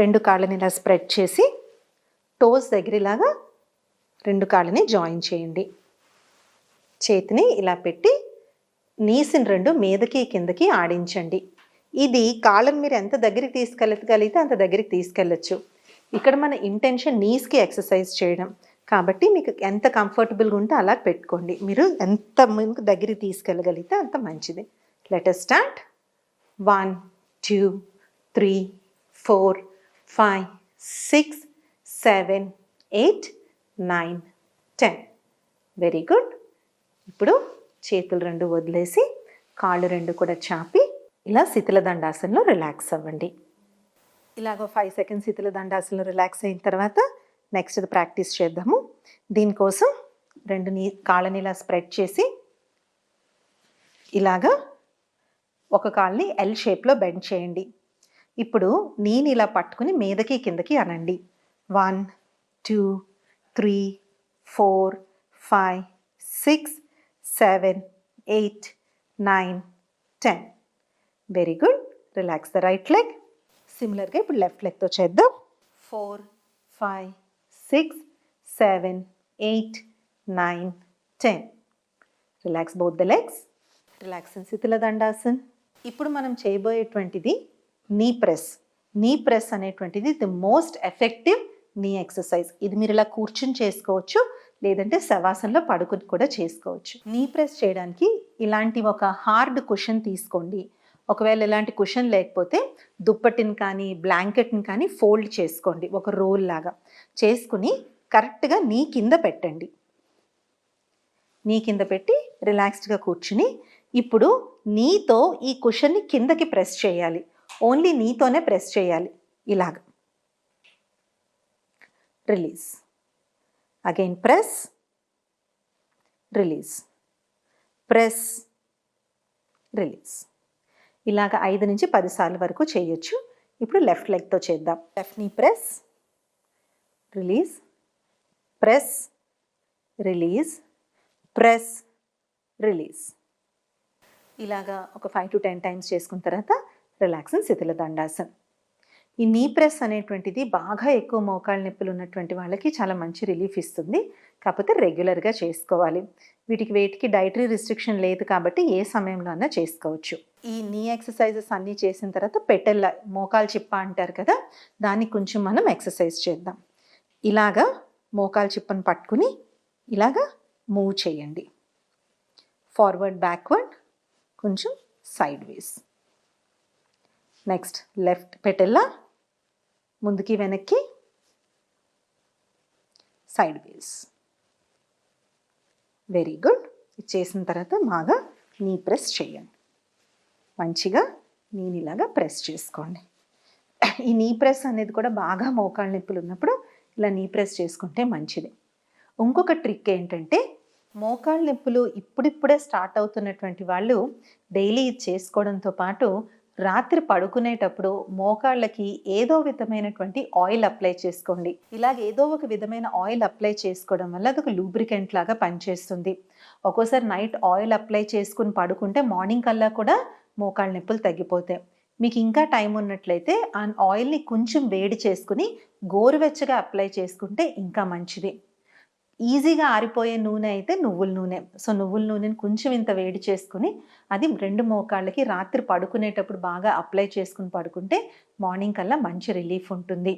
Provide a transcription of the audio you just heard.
రెండు కాళ్ళని ఇలా స్ప్రెడ్ చేసి టోస్ దగ్గర ఇలాగా రెండు కాళ్ళని జాయిన్ చేయండి. చేతిని ఇలా పెట్టి నీసిని రెండు మీదకి కిందకి ఆడించండి. ఇది కాళ్ళని మీరు ఎంత దగ్గరికి తీసుకెళ్ళగలిగితే అంత దగ్గరికి తీసుకెళ్ళచ్చు. ఇక్కడ మన ఇంటెన్షన్ నీస్కి ఎక్సర్సైజ్ చేయడం. కాబట్టి మీకు ఎంత కంఫర్టబుల్గా ఉంటే అలా పెట్టుకోండి. మీరు ఎంత మీకు దగ్గరికి తీసుకెళ్ళగలిగితే అంత మంచిది. Letter start one two three four five six seven eight nine ten very good ఇప్పుడు చేతులు రెండు వదిలేసి కాళ్ళు రెండు కూడా చాపి ఇలా శిథిల దండాసనలో రిలాక్స్ అవ్వండి. ఇలాగ ఫైవ్ సెకండ్స్ శిథిల దండాసనలో రిలాక్స్ అయిన తర్వాత నెక్స్ట్ ప్రాక్టీస్ చేద్దాము. దీనికోసం రెండు నీ కాళ్ళని ఇలా స్ప్రెడ్ చేసి ఇలాగా ఒక కాల్ని ఎల్ షేప్లో బెండ్ చేయండి. ఇప్పుడు నేను ఇలా పట్టుకుని మీదకి కిందకి అనండి. One two three four five six seven eight nine ten. Very good. Relax the right leg. సిమిలర్గా ఇప్పుడు లెఫ్ట్ లెగ్తో చేద్దాం. Four five six seven eight nine ten. Relax both the legs. రిలాక్సన్ శిథిల దండాసన్. ఇప్పుడు మనం చేయబోయేటువంటిది నీ ప్రెస్. నీ ప్రెస్ అనేటువంటిది the most effective knee exercise. ఇది మీరు ఇలా కూర్చుని చేసుకోవచ్చు లేదంటే శవాసనలో పడుకుని కూడా చేసుకోవచ్చు. నీ ప్రెస్ చేయడానికి ఇలాంటి ఒక హార్డ్ కుషన్ తీసుకోండి. ఒకవేళ ఇలాంటి కుషన్ లేకపోతే దుప్పటిని కానీ బ్లాంకెట్ని కానీ ఫోల్డ్ చేసుకోండి. ఒక రోల్ లాగా. చేసుకుని కరెక్ట్గా నీ కింద పెట్టండి. నీ కింద పెట్టి రిలాక్స్డ్గా కూర్చుని ఇప్పుడు నీతో ఈ కుషన్ని కిందకి ప్రెస్ చేయాలి. ఓన్లీ నీతోనే ప్రెస్ చేయాలి. ఇలాగ. Release. Again press. Release. Press. Release. ఇలాగ ఐదు నుంచి పది సార్లు వరకు చేయొచ్చు. ఇప్పుడు లెఫ్ట్ లెగ్తో చేద్దాం. Left knee press. Release. Press. Release. Press. Release. ఇలాగా ఒక ఫైవ్ టు టెన్ టైమ్స్ చేసుకున్న తర్వాత రిలాక్సింగ్ శిథిల దండాసన్. ఈ నీ ప్రెస్ అనేటువంటిది బాగా ఎక్కువ మోకాళ్ళ నొప్పులు ఉన్నటువంటి వాళ్ళకి చాలా మంచి రిలీఫ్ ఇస్తుంది. కాకపోతే రెగ్యులర్గా చేసుకోవాలి. వీటికి వెయిట్కి డైటరీ రిస్ట్రిక్షన్ లేదు కాబట్టి ఏ సమయంలో అన్నా చేసుకోవచ్చు. ఈ నీ ఎక్సర్సైజెస్ అన్నీ చేసిన తర్వాత పెటెల్ మోకాలు చిప్ప అంటారు కదా దానికి కొంచెం మనం ఎక్సర్సైజ్ చేద్దాం. ఇలాగా మోకాలు చిప్పను పట్టుకుని ఇలాగా మూవ్ చేయండి. ఫార్వర్డ్ బ్యాక్వర్డ్ కొంచెం side ways next left patella ముందుకి వెనక్కి సైడ్ వేస్ వెరీ గుడ్. ఇది చేసిన తర్వాత బాగా నీ ప్రెస్ చేయండి. మంచిగా నేను ఇలాగా ప్రెస్ చేసుకోండి. ఈ నీ ప్రెస్ అనేది కూడా బాగా మోకాళ్ళ నొప్పులు ఉన్నప్పుడు ఇలా నీ ప్రెస్ చేసుకుంటే మంచిది. ఇంకొక ట్రిక్ ఏంటంటే మోకాళ్ళ నొప్పులు ఇప్పుడిప్పుడే స్టార్ట్ అవుతున్నటువంటి వాళ్ళు డైలీ ఇది చేసుకోవడంతో పాటు రాత్రి పడుకునేటప్పుడు మోకాళ్ళకి ఏదో విధమైనటువంటి ఆయిల్ అప్లై చేసుకోండి. ఇలాగ ఏదో ఒక విధమైన ఆయిల్ అప్లై చేసుకోవడం వల్ల అది ఒక లూబ్రికెంట్ లాగా పనిచేస్తుంది. ఒక్కోసారి నైట్ ఆయిల్ అప్లై చేసుకుని పడుకుంటే మార్నింగ్ కల్లా కూడా మోకాళ్ళ నొప్పులు తగ్గిపోతాయి. మీకు ఇంకా టైం ఉన్నట్లయితే ఆ ఆయిల్ని కొంచెం వేడి చేసుకుని గోరువెచ్చగా అప్లై చేసుకుంటే ఇంకా మంచిది. ఈజీగా ఆరిపోయే నూనె అయితే నువ్వుల నూనె. సో నువ్వుల నూనెని కొంచెం ఇంత వేడి చేసుకుని అది రెండు మోకాళ్ళకి రాత్రి పడుకునేటప్పుడు బాగా అప్లై చేసుకుని పడుకుంటే మార్నింగ్ కల్లా మంచి రిలీఫ్ ఉంటుంది.